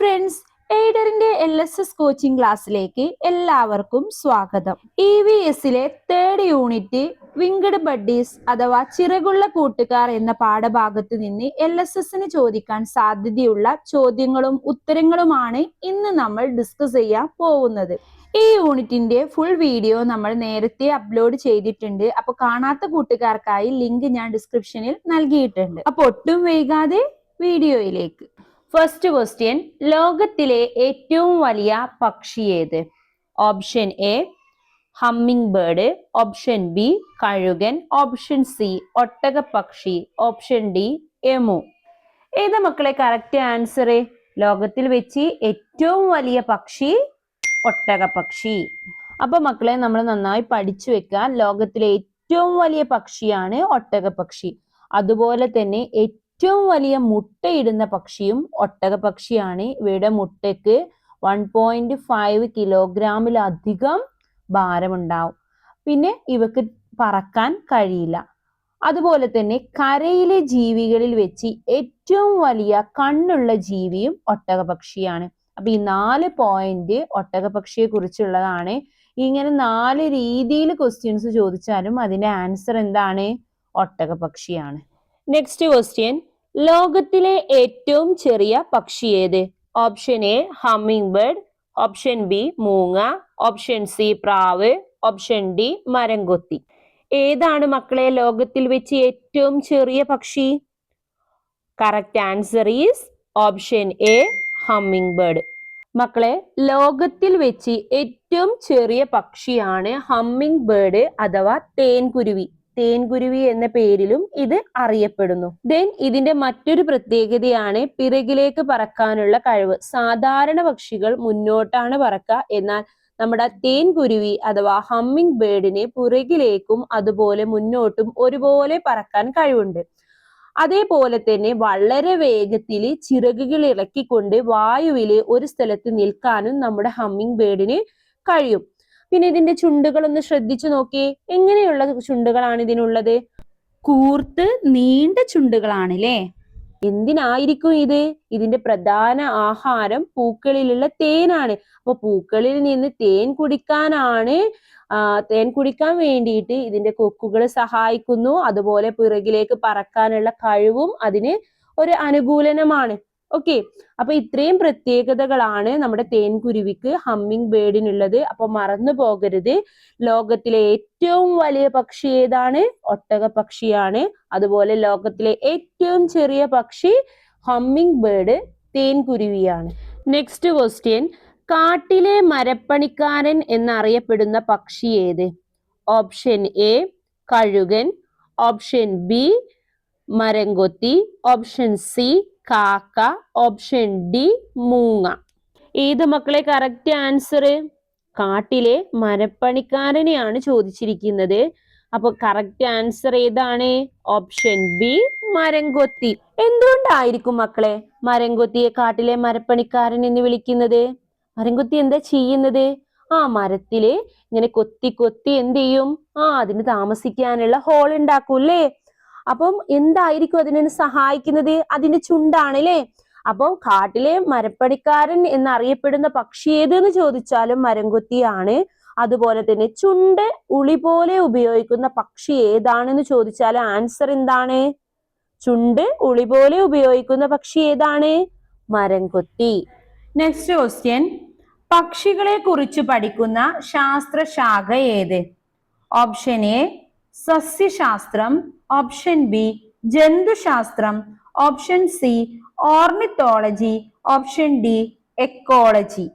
Friends എയ്ഡറിന്റെ L S S coaching ക്ലാസ്സിലേക്ക് എല്ലാവർക്കും സ്വാഗതം. ഇ വി എസിലെ തേർഡ് യൂണിറ്റ് വിങ്കഡ് ബഡ്ഡീസ് അഥവാ ചിറകുള്ള കൂട്ടുകാർ എന്ന പാഠഭാഗത്ത് നിന്ന് എൽ എസ് എസിന് ചോദിക്കാൻ സാധ്യതയുള്ള ചോദ്യങ്ങളും ഉത്തരങ്ങളുമാണ് ഇന്ന് നമ്മൾ ഡിസ്കസ് ചെയ്യാൻ പോകുന്നത്. ഈ യൂണിറ്റിന്റെ ഫുൾ വീഡിയോ നമ്മൾ നേരത്തെ അപ്ലോഡ് ചെയ്തിട്ടുണ്ട്. അപ്പൊ കാണാത്ത കൂട്ടുകാർക്കായി ലിങ്ക് ഞാൻ ഡിസ്ക്രിപ്ഷനിൽ നൽകിയിട്ടുണ്ട്. അപ്പൊ ഒട്ടും വൈകാതെ വീഡിയോയിലേക്ക് ഫസ്റ്റ് ക്വസ്റ്റ്യൻ ലോകത്തിലെ ഏറ്റവും വലിയ പക്ഷി ഏത്? Option A hummingbird option B കഴുകൻ. ഓപ്ഷൻ സി ഒട്ടകപ്പക്ഷി. ഓപ്ഷൻ ഡി എമു ഏത് മക്കളെ കറക്റ്റ് ആൻസർ ലോകത്തിൽ വെച്ച് ഏറ്റവും വലിയ പക്ഷി ഒട്ടകപ്പക്ഷി. അപ്പൊ മക്കളെ നമ്മൾ നന്നായി പഠിച്ചു വെക്കാൻ ലോകത്തിലെ ഏറ്റവും വലിയ പക്ഷിയാണ് ഒട്ടകപ്പക്ഷി. അതുപോലെ തന്നെ ഏറ്റവും വലിയ മുട്ടയിടുന്ന പക്ഷിയും ഒട്ടക പക്ഷിയാണ്. ഇവയുടെ മുട്ടയ്ക്ക് വൺ പോയിന്റ് ഫൈവ് കിലോഗ്രാമിലധികം ഭാരമുണ്ടാവും. പിന്നെ ഇവക്ക് പറക്കാൻ കഴിയില്ല. അതുപോലെ തന്നെ കരയിലെ ജീവികളിൽ വെച്ച് ഏറ്റവും വലിയ കണ്ണുള്ള ജീവിയും ഒട്ടകപക്ഷിയാണ് അപ്പൊ ഈ നാല് പോയിന്റ് ഒട്ടകപക്ഷിയെ കുറിച്ചുള്ളതാണ്. ഇങ്ങനെ നാല് രീതിയിൽ ക്വസ്റ്റ്യൻസ് ചോദിച്ചാലും അതിന്റെ ആൻസർ എന്താണ്? ഒട്ടകപക്ഷിയാണ് നെക്സ്റ്റ് ക്വസ്റ്റ്യൻ ലോകത്തിലെ ഏറ്റവും ചെറിയ പക്ഷി ഏത്? Option A hummingbird option B മൂങ്ങ. ഓപ്ഷൻ സി പ്രാവ്. ഓപ്ഷൻ ഡി മരംകൊത്തി. ഏതാണ് മക്കളെ ലോകത്തിൽ വെച്ച് ഏറ്റവും ചെറിയ പക്ഷി? Correct answer is option A hummingbird മക്കളെ ലോകത്തിൽ വെച്ച് ഏറ്റവും ചെറിയ പക്ഷിയാണ് ഹമ്മിങ് ബേർഡ് അഥവാ തേൻകുരുവി. തേൻകുരുവി എന്ന പേരിലും ഇത് അറിയപ്പെടുന്നു. ദെൻ ഇതിന്റെ മറ്റൊരു പ്രത്യേകതയാണ് പിറകിലേക്ക് പറക്കാനുള്ള കഴിവ്. സാധാരണ പക്ഷികൾ മുന്നോട്ടാണ് പറക്കുക എന്നാൽ നമ്മുടെ തേൻകുരുവി അഥവാ ഹമ്മിങ് ബേർഡിനെ പുറകിലേക്കും അതുപോലെ മുന്നോട്ടും ഒരുപോലെ പറക്കാൻ കഴിവുണ്ട്. അതേപോലെ തന്നെ വളരെ വേഗത്തിൽ ചിറകുകൾ ഇളക്കിക്കൊണ്ട് വായുവിൽ ഒരു സ്ഥലത്ത് നിൽക്കാനും നമ്മുടെ ഹമ്മിങ് ബേർഡിന് കഴിയും. പിന്നെ ഇതിന്റെ ചുണ്ടുകൾ ഒന്ന് ശ്രദ്ധിച്ചു നോക്കിയേ എങ്ങനെയുള്ള ചുണ്ടുകളാണ് ഇതിനുള്ളത്? കൂർത്ത് നീണ്ട ചുണ്ടുകളാണല്ലേ? എന്തിനായിരിക്കും ഇത്? ഇതിന്റെ പ്രധാന ആഹാരം പൂക്കളിലുള്ള തേനാണ്. അപ്പൊ പൂക്കളിൽ നിന്ന് തേൻ കുടിക്കാനാണ് ആ തേൻ കുടിക്കാൻ വേണ്ടിയിട്ട് ഇതിന്റെ കൊക്കുകൾ സഹായിക്കുന്നു. അതുപോലെ പിറകിലേക്ക് പറക്കാനുള്ള കഴിവും അതിന് ഒരു അനുകൂലനമാണ്. ഓക്കെ അപ്പൊ ഇത്രയും പ്രത്യേകതകളാണ് നമ്മുടെ തേൻകുരുവിക്ക് ഹമ്മിങ് ബേർഡിനുള്ളത്. അപ്പൊ മറന്നു പോകരുത്. ലോകത്തിലെ ഏറ്റവും വലിയ പക്ഷി ഏതാണ്? ഒട്ടക പക്ഷിയാണ്. അതുപോലെ ലോകത്തിലെ ഏറ്റവും ചെറിയ പക്ഷി ഹമ്മിങ് ബേർഡ് തേൻകുരുവിയാണ്. നെക്സ്റ്റ് ക്വസ്റ്റ്യൻ കാട്ടിലെ മരപ്പണിക്കാരൻ എന്നറിയപ്പെടുന്ന പക്ഷി ഏത്? ഓപ്ഷൻ എ കഴുകൻ. ഓപ്ഷൻ ബി മരംകൊത്തി. ഓപ്ഷൻ സി കാക്ക ഓപ്ഷൻ ഡി മൂങ്ങ. ഏത് മക്കളെ കറക്റ്റ് ആൻസർ കാട്ടിലെ മരപ്പണിക്കാരനെയാണ് ചോദിച്ചിരിക്കുന്നത്. അപ്പൊ കറക്റ്റ് ആൻസർ ഏതാണ്? ഓപ്ഷൻ ബി മരംകൊത്തി. എന്തുകൊണ്ടായിരിക്കും മക്കളെ മരംകൊത്തിയെ കാട്ടിലെ മരപ്പണിക്കാരൻ എന്ന് വിളിക്കുന്നത്? മരംകൊത്തി എന്താ ചെയ്യുന്നത്? ആ മരത്തിൽ ഇങ്ങനെ കൊത്തി കൊത്തി എന്ത് ചെയ്യും? ആ അതിന് താമസിക്കാനുള്ള ഹോൾ ഉണ്ടാക്കൂല്ലേ അപ്പം എന്തായിരിക്കും അതിനെ സഹായിക്കുന്നത്? അതിന്റെ ചുണ്ടാണല്ലേ? അപ്പം കാട്ടിലെ മരപ്പണിക്കാരൻ എന്നറിയപ്പെടുന്ന പക്ഷി ഏതെന്ന് ചോദിച്ചാലും മരംകൊത്തിയാണ്. അതുപോലെ തന്നെ ചുണ്ട് ഉളി പോലെ ഉപയോഗിക്കുന്ന പക്ഷി ഏതാണെന്ന് ചോദിച്ചാൽ ആൻസർ എന്താണ്? ചുണ്ട് ഉളി പോലെ ഉപയോഗിക്കുന്ന പക്ഷി ഏതാണ്? മരംകൊത്തി. Next question. പക്ഷികളെ കുറിച്ച് പഠിക്കുന്ന ശാസ്ത്രശാഖ ഏത്? ഓപ്ഷൻ എ സസ്യശാസ്ത്രം. Option B ജന്തുശാസ്ത്രം option C ornithology option D ecology.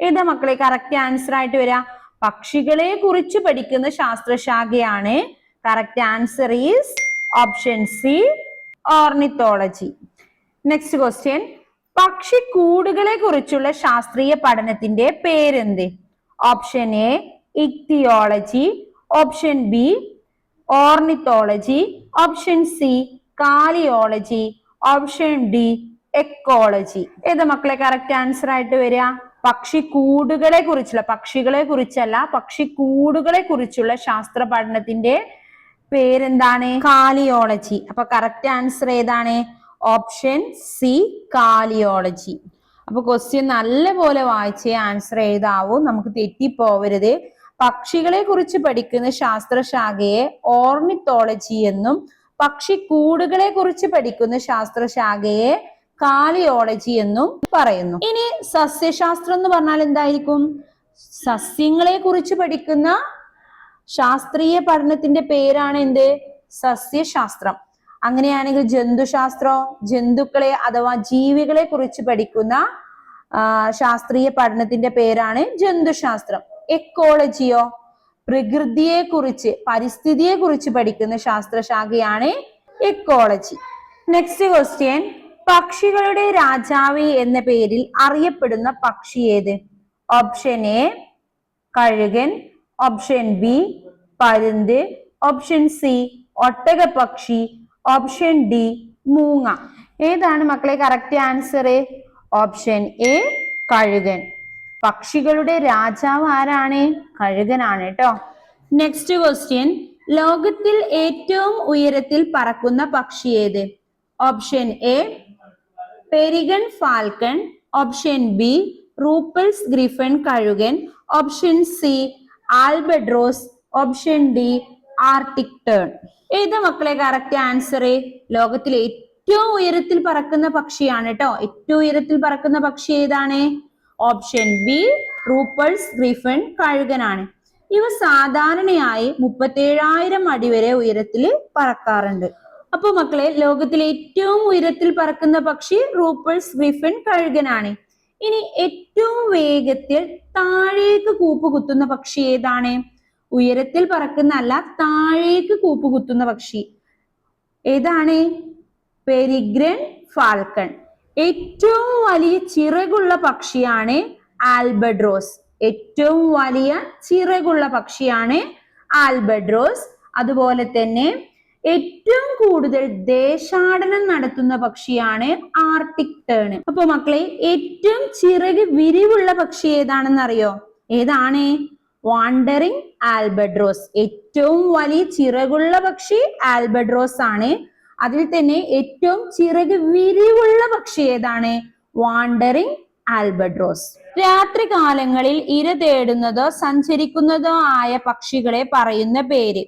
ഏതാ മക്കളെ കറക്റ്റ് ആൻസർ ആയിട്ട് വരാ. പക്ഷികളെ കുറിച്ച് പഠിക്കുന്ന ശാസ്ത്രശാഖയാണ്. Correct answer is option C ornithology. Next question പക്ഷിക്കൂടുകളെ കുറിച്ചുള്ള ശാസ്ത്രീയ പഠനത്തിന്റെ പേരെന്ത്? Option A ichthyology option B ornithology option C caliology option D ecology. ഏത് മക്കളെ കറക്റ്റ് ആൻസർ ആയിട്ട് വരിക? പക്ഷിക്കൂടുകളെ കുറിച്ചുള്ള പക്ഷികളെ കുറിച്ചല്ല പക്ഷിക്കൂടുകളെ കുറിച്ചുള്ള ശാസ്ത്ര പഠനത്തിന്റെ പേരെന്താണ്? കാലിയോളജി. അപ്പൊ കറക്റ്റ് ആൻസർ ഏതാണ്? Option C caliology. അപ്പൊ ക്വസ്റ്റ്യൻ നല്ലപോലെ വായിച്ചേ ആൻസർ എഴുതാവൂ നമുക്ക് തെറ്റിപ്പോവരുത്. പക്ഷികളെ കുറിച്ച് പഠിക്കുന്ന ശാസ്ത്രശാഖയെ ഓർണിത്തോളജി എന്നും പക്ഷി പക്ഷിക്കൂടുകളെ കുറിച്ച് പഠിക്കുന്ന ശാസ്ത്രശാഖയെ കാലിയോളജി എന്നും പറയുന്നു. ഇനി സസ്യശാസ്ത്രം എന്ന് പറഞ്ഞാൽ എന്തായിരിക്കും? സസ്യങ്ങളെ കുറിച്ച് പഠിക്കുന്ന ശാസ്ത്രീയ പഠനത്തിന്റെ പേരാണ് എന്ത്? സസ്യശാസ്ത്രം. അങ്ങനെയാണെങ്കിൽ ജന്തുശാസ്ത്രോ ജന്തുക്കളെ അഥവാ ജീവികളെ കുറിച്ച് പഠിക്കുന്ന ശാസ്ത്രീയ പഠനത്തിന്റെ പേരാണ് ജന്തുശാസ്ത്രം. എക്കോളജിയോ പ്രകൃതിയെ കുറിച്ച് പരിസ്ഥിതിയെ കുറിച്ച് പഠിക്കുന്ന ശാസ്ത്രശാഖയാണ് എക്കോളജി നെക്സ്റ്റ് ക്വസ്റ്റ്യൻ പക്ഷികളുടെ രാജാവ് എന്ന പേരിൽ അറിയപ്പെടുന്ന പക്ഷി ഏത്? ഓപ്ഷൻ എ കഴുകൻ. ഓപ്ഷൻ ബി പരുന്ത്. ഓപ്ഷൻ സി ഒട്ടകപക്ഷി ഓപ്ഷൻ ഡി മൂങ്ങ. ഏതാണ് മക്കളെ കറക്റ്റ് ആൻസർ ഓപ്ഷൻ എ കഴുകൻ. പക്ഷികളുടെ രാജാവ് ആരാണ്? കഴുകനാണ് കേട്ടോ നെക്സ്റ്റ് ക്വസ്റ്റ്യൻ ലോകത്തിൽ ഏറ്റവും ഉയരത്തിൽ പറക്കുന്ന പക്ഷി ഏത്? Option A peregrine falcon. Option B Ruppell's griffon കഴുകൻ. Option C albatross. Option D arctic tern. ഏത് മക്കളെ കറക്റ്റ് ആൻസർ ലോകത്തിലെ ഏറ്റവും ഉയരത്തിൽ പറക്കുന്ന പക്ഷിയാണ് കേട്ടോ ഏറ്റവും ഉയരത്തിൽ പറക്കുന്ന പക്ഷി ഏതാണ്? ഓപ്ഷൻ ബി റൂപ്പൾസ് ഗ്രിഫൻ കഴുകനാണ്. ഇവ സാധാരണയായി മുപ്പത്തേഴായിരം അടി വരെ ഉയരത്തിൽ പറക്കാറുണ്ട്. അപ്പൊ മക്കളെ ലോകത്തിലെ ഏറ്റവും ഉയരത്തിൽ പറക്കുന്ന പക്ഷി റൂപ്പൾസ് ഗ്രിഫൻ കഴുകനാണ്. ഇനി ഏറ്റവും വേഗത്തിൽ താഴേക്ക് കൂപ്പ് കുത്തുന്ന പക്ഷി ഏതാണ്? ഉയരത്തിൽ പറക്കുന്ന അല്ല താഴേക്ക് കൂപ്പ് കുത്തുന്ന പക്ഷി. ഏതാണ്? പെരിഗ്രൻ ഫാൽക്കൺ ഏറ്റവും വലിയ ചിറകുള്ള പക്ഷിയാണ് ആൽബഡ്രോസ്. ഏറ്റവും വലിയ ചിറകുള്ള പക്ഷിയാണ് ആൽബഡ്രോസ്. അതുപോലെ തന്നെ ഏറ്റവും കൂടുതൽ ദേശാടനം നടത്തുന്ന പക്ഷിയാണ് ആർട്ടിക് ടേൺ. അപ്പൊ മക്കളെ ഏറ്റവും ചിറക് വിരിവുള്ള പക്ഷി ഏതാണെന്ന് അറിയോ ഏതാണ്? Wandering albatross. ഏറ്റവും വലിയ ചിറകുള്ള പക്ഷി ആൽബഡ്രോസ് ആണ് അതിൽ തന്നെ ഏറ്റവും ചിറക് വിരിവുള്ള പക്ഷി ഏതാണ്? വാണ്ടറിങ് ആൽബഡ്രോസ് രാത്രി കാലങ്ങളിൽ ഇര തേടുന്നതോ സഞ്ചരിക്കുന്നതോ ആയ പക്ഷികളെ പറയുന്ന പേര്.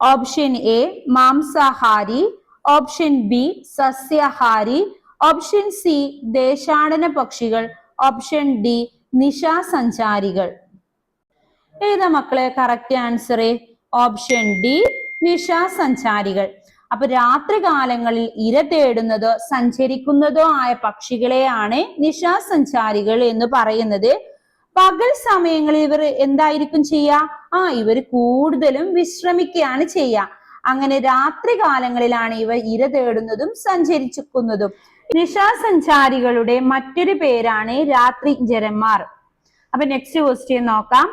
ഓപ്ഷൻ എ മാംസാഹാരി. ഓപ്ഷൻ ബി സസ്യഹാരി. ഓപ്ഷൻ സി ദേശാടന പക്ഷികൾ. ഓപ്ഷൻ ഡി നിശാസഞ്ചാരികൾ. ഏതാ മക്കളെ കറക്റ്റ് ആൻസർ ഓപ്ഷൻ ഡി നിശാസഞ്ചാരികൾ. അപ്പൊ രാത്രി കാലങ്ങളിൽ ഇര തേടുന്നതോ സഞ്ചരിക്കുന്നതോ ആയ പക്ഷികളെയാണ് നിശാസഞ്ചാരികൾ എന്ന് പറയുന്നത്. പകൽ സമയങ്ങളിൽ ഇവർ എന്തായിരിക്കും ചെയ്യുക? ആ ഇവർ കൂടുതലും വിശ്രമിക്കുകയാണ് ചെയ്യുക. അങ്ങനെ രാത്രി കാലങ്ങളിലാണ് ഇവ ഇര തേടുന്നതും സഞ്ചരിച്ചിരിക്കുന്നതും. നിശാസഞ്ചാരികളുടെ മറ്റൊരു പേരാണ് രാത്രി ജനന്മാർ അപ്പൊ നെക്സ്റ്റ് ക്വസ്റ്റ്യൻ നോക്കാം.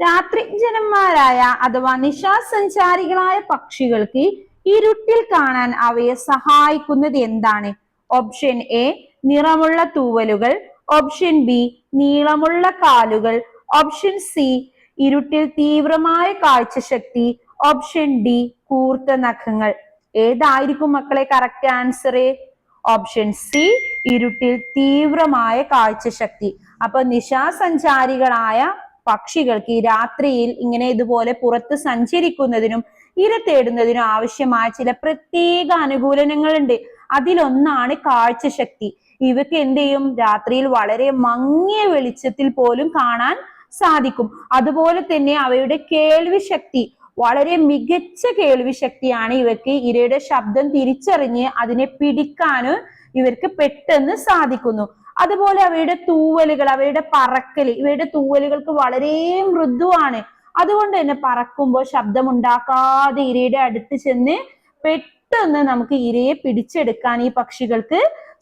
രാത്രി ജനന്മാരായ അഥവാ നിശാസഞ്ചാരികളായ പക്ഷികൾക്ക് ഇരുട്ടിൽ കാണാൻ അവയെ സഹായിക്കുന്നത് എന്താണ്? ഓപ്ഷൻ എ നിറമുള്ള തൂവലുകൾ. ഓപ്ഷൻ ബി നീളമുള്ള കാലുകൾ. ഓപ്ഷൻ സി ഇരുട്ടിൽ തീവ്രമായ കാഴ്ചശക്തി. ഓപ്ഷൻ ഡി കൂർത്ത നഖങ്ങൾ. ഏതായിരിക്കും മക്കളെ കറക്റ്റ് ആൻസർ ഓപ്ഷൻ സി ഇരുട്ടിൽ തീവ്രമായ കാഴ്ചശക്തി. അപ്പൊ നിശാസഞ്ചാരികളായ പക്ഷികൾക്ക് ഈ രാത്രിയിൽ ഇങ്ങനെ ഇതുപോലെ പുറത്ത് സഞ്ചരിക്കുന്നതിനും ഇര തേടുന്നതിന് ആവശ്യമായ ചില പ്രത്യേക അനുകൂലനങ്ങളുണ്ട്. അതിലൊന്നാണ് കാഴ്ചശക്തി. ഇവയ്ക്ക് എന്ത് ചെയ്യും? രാത്രിയിൽ വളരെ മങ്ങിയ വെളിച്ചത്തിൽ പോലും കാണാൻ സാധിക്കും. അതുപോലെ തന്നെ അവയുടെ കേൾവി ശക്തി വളരെ മികച്ച കേൾവി ശക്തിയാണ് ഇരയുടെ ശബ്ദം തിരിച്ചറിഞ്ഞ് അതിനെ പിടിക്കാനും ഇവർക്ക് പെട്ടെന്ന് സാധിക്കുന്നു. അതുപോലെ അവയുടെ തൂവലുകൾ അവയുടെ പറക്കൽ ഇവയുടെ തൂവലുകൾക്ക് വളരെ മൃദുവാണ്. അതുകൊണ്ട് തന്നെ പറക്കുമ്പോൾ ശബ്ദമുണ്ടാക്കാതെ ഇരയുടെ അടുത്ത് ചെന്ന് പെട്ടെന്ന് നമുക്ക് ഇരയെ പിടിച്ചെടുക്കാൻ ഈ പക്ഷികൾക്ക്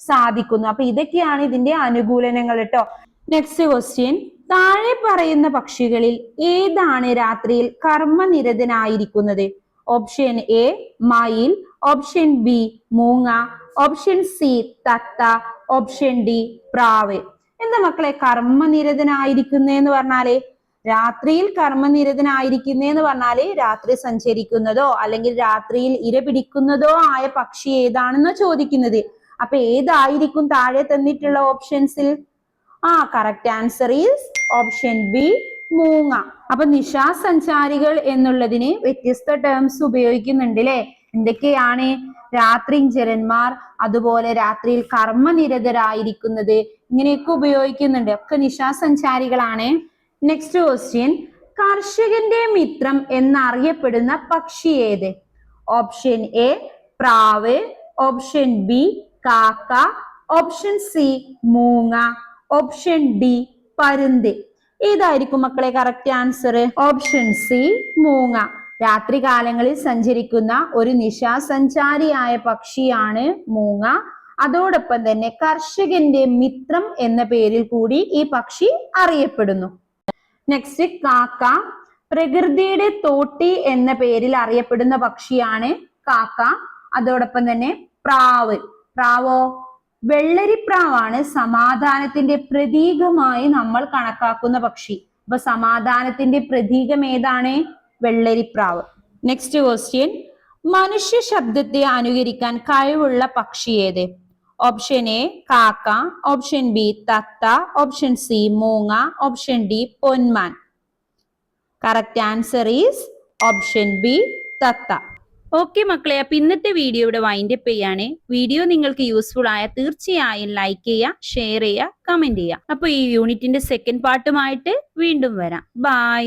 സാധിക്കുന്നു. അപ്പൊ ഇതൊക്കെയാണ് ഇതിന്റെ അനുകൂലനങ്ങൾ കേട്ടോ. നെക്സ്റ്റ് ക്വസ്റ്റ്യൻ താഴെ പറയുന്ന പക്ഷികളിൽ ഏതാണ് രാത്രിയിൽ കർമ്മനിരതനായിരിക്കുന്നത്? ഓപ്ഷൻ എ മയിൽ. ഓപ്ഷൻ ബി മൂങ്ങ. ഓപ്ഷൻ സി തത്ത. ഓപ്ഷൻ ഡി പ്രാവ്. എന്താ മക്കളെ കർമ്മനിരതനായിരിക്കുന്നതെന്ന് പറഞ്ഞാൽ രാത്രിയിൽ കർമ്മനിരതനായിരിക്കുന്നതെന്ന് പറഞ്ഞാൽ രാത്രി സഞ്ചരിക്കുന്നതോ അല്ലെങ്കിൽ രാത്രിയിൽ ഇര പിടിക്കുന്നതോ ആയ പക്ഷി ഏതാണെന്നോ ചോദിക്കുന്നത്. അപ്പൊ ഏതായിരിക്കും താഴെ തന്നിട്ടുള്ള ഓപ്ഷൻസിൽ? ആ correct answer is option B മൂങ്ങ. അപ്പൊ നിശാസഞ്ചാരികൾ എന്നുള്ളതിന് വ്യത്യസ്ത ടേംസ് ഉപയോഗിക്കുന്നുണ്ട് അല്ലെ എന്തൊക്കെയാണ്? രാത്രിഞ്ചരന്മാർ അതുപോലെ രാത്രിയിൽ കർമ്മനിരതരായിരിക്കുന്നത് ഇങ്ങനെയൊക്കെ ഉപയോഗിക്കുന്നുണ്ട്. ഒക്കെ നിശാസഞ്ചാരികളാണ്. നെക്സ്റ്റ് ക്വസ്റ്റ്യൻ കർഷകന്റെ മിത്രം എന്നറിയപ്പെടുന്ന പക്ഷി ഏത്? ഓപ്ഷൻ എ പ്രാവ്. ഓപ്ഷൻ ബി കാക്ക. ഓപ്ഷൻ സി മൂങ്ങ. ഓപ്ഷൻ ഡി പരുന്ത്. ഏതായിരിക്കും മക്കളെ കറക്റ്റ് ആൻസർ ഓപ്ഷൻ സി മൂങ്ങ. രാത്രി കാലങ്ങളിൽ സഞ്ചരിക്കുന്ന ഒരു നിശാസഞ്ചാരിയായ പക്ഷിയാണ് മൂങ്ങ. അതോടൊപ്പം തന്നെ കർഷകന്റെ മിത്രം എന്ന പേരിൽ കൂടി ഈ പക്ഷി അറിയപ്പെടുന്നു. നെക്സ്റ്റ് കാക്ക. പ്രകൃതിയുടെ തോട്ടി എന്ന പേരിൽ അറിയപ്പെടുന്ന പക്ഷിയാണ് കാക്ക. അതോടൊപ്പം തന്നെ പ്രാവ്. പ്രാവോ? വെള്ളരിപ്രാവാണ് സമാധാനത്തിന്റെ പ്രതീകമായി നമ്മൾ കണക്കാക്കുന്ന പക്ഷി. അപ്പൊ സമാധാനത്തിന്റെ പ്രതീകം ഏതാണ്? വെള്ളരിപ്രാവ്. നെക്സ്റ്റ് ക്വസ്റ്റ്യൻ മനുഷ്യ ശബ്ദത്തെ അനുകരിക്കാൻ കഴിവുള്ള പക്ഷി ഏത്? ഓപ്ഷൻ എ കാക്ക. ഓപ്ഷൻ ബി തത്ത. ഓപ്ഷൻ സി മൂങ്ങ. Option D പൊന്മാൻ. Correct answer is option B തത്ത. ഓക്കെ മക്കളെ അപ്പൊ ഇന്നത്തെ വീഡിയോ ഇവിടെ വൈൻഡപ്പ് ചെയ്യാണ്. വീഡിയോ നിങ്ങൾക്ക് യൂസ്ഫുൾ ആയ തീർച്ചയായും ലൈക്ക് ചെയ്യുക ഷെയർ ചെയ്യുക കമന്റ് ചെയ്യുക. അപ്പൊ ഈ യൂണിറ്റിന്റെ സെക്കൻഡ് പാർട്ടുമായിട്ട് വീണ്ടും വരാം. ബൈ